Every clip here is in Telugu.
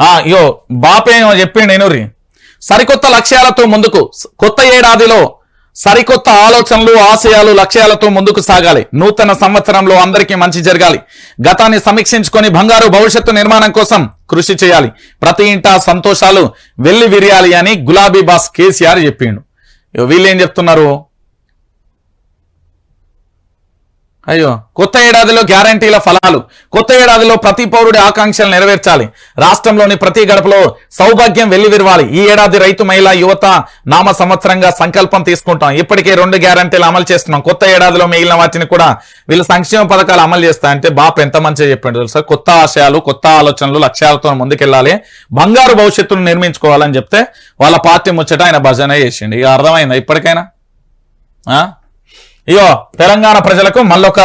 అయ్యో బాపే బాపేమో చెప్పిండు నేను సరికొత్త లక్ష్యాలతో ముందుకు కొత్త ఏడాదిలో సరికొత్త ఆలోచనలు ఆశయాలు లక్ష్యాలతో ముందుకు సాగాలి. నూతన సంవత్సరంలో అందరికీ మంచి జరగాలి. గతాన్ని సమీక్షించుకొని బంగారు భవిష్యత్తు నిర్మాణం కోసం కృషి చేయాలి. ప్రతి ఇంటా సంతోషాలు వెళ్ళి విరియాలి అని గులాబీ బాస్ కేసీఆర్ చెప్పిండు. వీళ్ళు ఏం చెప్తున్నారు? అయ్యో కొత్త ఏడాదిలో గ్యారంటీల ఫలాలు. కొత్త ఏడాదిలో ప్రతి పౌరుడి ఆకాంక్షలు నెరవేర్చాలి. రాష్ట్రంలోని ప్రతి గడపలో సౌభాగ్యం వెల్లివిరవాలి. ఈ ఏడాది రైతు మహిళ యువత నామ సంవత్సరంగా సంకల్పం తీసుకుంటాం. ఇప్పటికే రెండు గ్యారంటీలు అమలు చేస్తున్నాం. కొత్త ఏడాదిలో మిగిలిన వాటిని కూడా వీళ్ళు సంక్షేమ పథకాలు అమలు చేస్తాయంటే బాపు బాప్ ఎంత మంచిగా చెప్పాడు తెలుసా? కొత్త ఆశయాలు కొత్త ఆలోచనలు లక్ష్యాలతో ముందుకెళ్ళాలి. బంగారు భవిష్యత్తును నిర్మించుకోవాలని చెప్తే వాళ్ళ పార్టీ ముచ్చట ఆయన భజన చేసిండు. ఇక అర్థమైందా ఇప్పటికైనా? ఆ ఇయో తెలంగాణ ప్రజలకు మళ్ళొక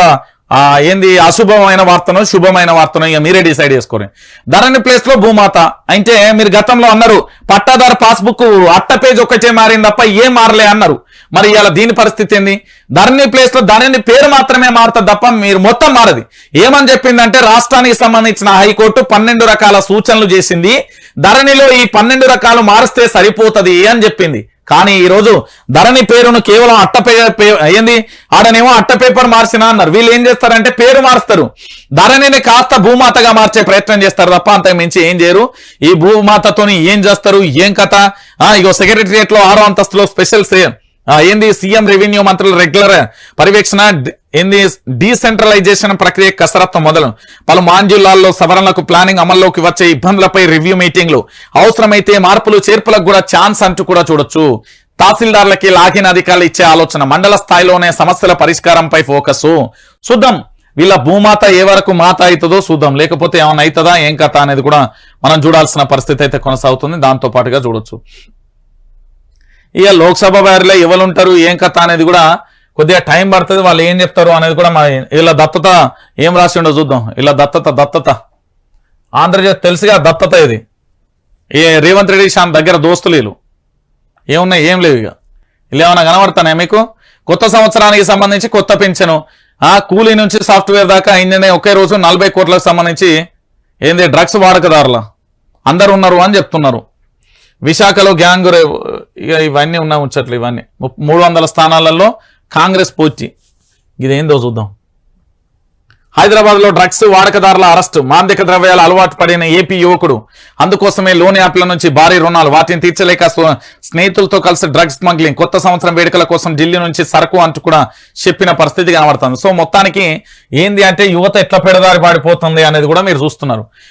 ఏంది అశుభమైన వార్తను శుభమైన వార్తను ఇక మీరే డిసైడ్ చేసుకోండి. ధరణి ప్లేస్లో భూమాత. అంటే మీరు గతంలో అన్నారు పట్టాదారు పాస్బుక్ అట్ట పేజ్ ఒక్కటే మారింది తప్ప ఏం మారలే అన్నారు. మరి ఇలా దీని పరిస్థితి ఏంది? ధరణి ప్లేస్లో ధరణి పేరు మాత్రమే మారుతుంది తప్ప మీరు మొత్తం మారది. ఏమని చెప్పిందంటే రాష్ట్రానికి సంబంధించిన హైకోర్టు పన్నెండు రకాల సూచనలు చేసింది. ధరణిలో ఈ పన్నెండు రకాలు మారిస్తే సరిపోతుంది అని చెప్పింది. కానీ ఈ రోజు ధరణి పేరును కేవలం అట్ట పే ఏంది? ఆడనేమో అట్ట పేపర్ మార్చిన అన్నారు. వీళ్ళు ఏం చేస్తారంటే పేరు మారుస్తారు ధరణిని కాస్త భూమాతగా మార్చే ప్రయత్నం చేస్తారు తప్ప అంత మించి ఏం చేయరు. ఈ భూమాతతోని ఏం చేస్తారు? ఏం కథ? ఆ ఇగో సెక్రటరియట్లో ఆరో అంతస్తులో స్పెషల్ ఆ, ఏంది? సీఎం రెవెన్యూ మంత్రులు రెగ్యులర్ పర్యవేక్షణ ఇన్ ఏంది డీసెంట్రలైజేషన్ ప్రక్రియ కసరత్తు మొదలు. పలు మాండ్యులాల్లో సవరణలకు ప్లానింగ్ అమల్లోకి వచ్చే ఇబ్బందులపై రివ్యూ మీటింగ్లు అవసరమైతే మార్పులు చేర్పులకు కూడా ఛాన్స్ అంటూ కూడా చూడొచ్చు. తహసీల్దార్లకి లాగిన్ అధికారులు ఇచ్చే ఆలోచన మండల స్థాయిలోనే సమస్యల పరిష్కారంపై ఫోకస్ చూద్దాం వీళ్ళ భూమాత ఏ వరకు మాత అవుతుందో చూద్దాం. లేకపోతే ఏమైనా అవుతుందా ఏం కథ అనేది కూడా మనం చూడాల్సిన పరిస్థితి అయితే కొనసాగుతుంది. దాంతో పాటుగా చూడొచ్చు. ఇక లోక్సభ వారిలో ఎవరుంటారు ఏం కథ అనేది కూడా కొద్దిగా టైం పడుతుంది వాళ్ళు ఏం చెప్తారు అనేది కూడా మా ఇలా దత్తత ఏం రాసిండో చూద్దాం. ఇలా దత్తత దత్తత. ఆంధ్రప్రదేశ్ తెలుసుగా దత్తత ఇది. ఏ రేవంత్ రెడ్డి షాన్ దగ్గర దోస్తులు వీళ్ళు. ఏమున్నాయి? ఏం లేవు ఇక. ఇలా ఏమైనా కనబడతానే మీకు? కొత్త సంవత్సరానికి సంబంధించి కొత్త పెన్షన్ ఆ కూలీ నుంచి సాఫ్ట్వేర్ దాకా అయిందనే ఒకే రోజు నలభై కోట్లకు సంబంధించి ఏంది డ్రగ్స్ వాడకదారుల. అందరు ఉన్నారు అని చెప్తున్నారు. విశాఖలో గ్యాంగ్ ఇక ఇవన్నీ ఉన్నా ఉంచట్లు ఇవన్నీ. ము- మూడు వందల స్థానాలలో కాంగ్రెస్ పూర్తి ఇదేందో చూద్దాం. హైదరాబాద్లో డ్రగ్స్ వాడకదారుల అరెస్టు మాందిక ద్రవ్యాల అలవాటు పడిన ఏపీ యువకుడు. అందుకోసమే లోన్ యాప్ల నుంచి భారీ రుణాలు వాటిని తీర్చలేక స్నేహితులతో కలిసి డ్రగ్స్ స్మగ్లింగ్ కొత్త సంవత్సరం వేడుకల కోసం ఢిల్లీ నుంచి సరుకు అంటూ కూడా చెప్పిన పరిస్థితి కనబడుతుంది. సో మొత్తానికి ఏంది అంటే యువత ఎట్లా పెడదారి పాడిపోతుంది అనేది కూడా మీరు చూస్తున్నారు.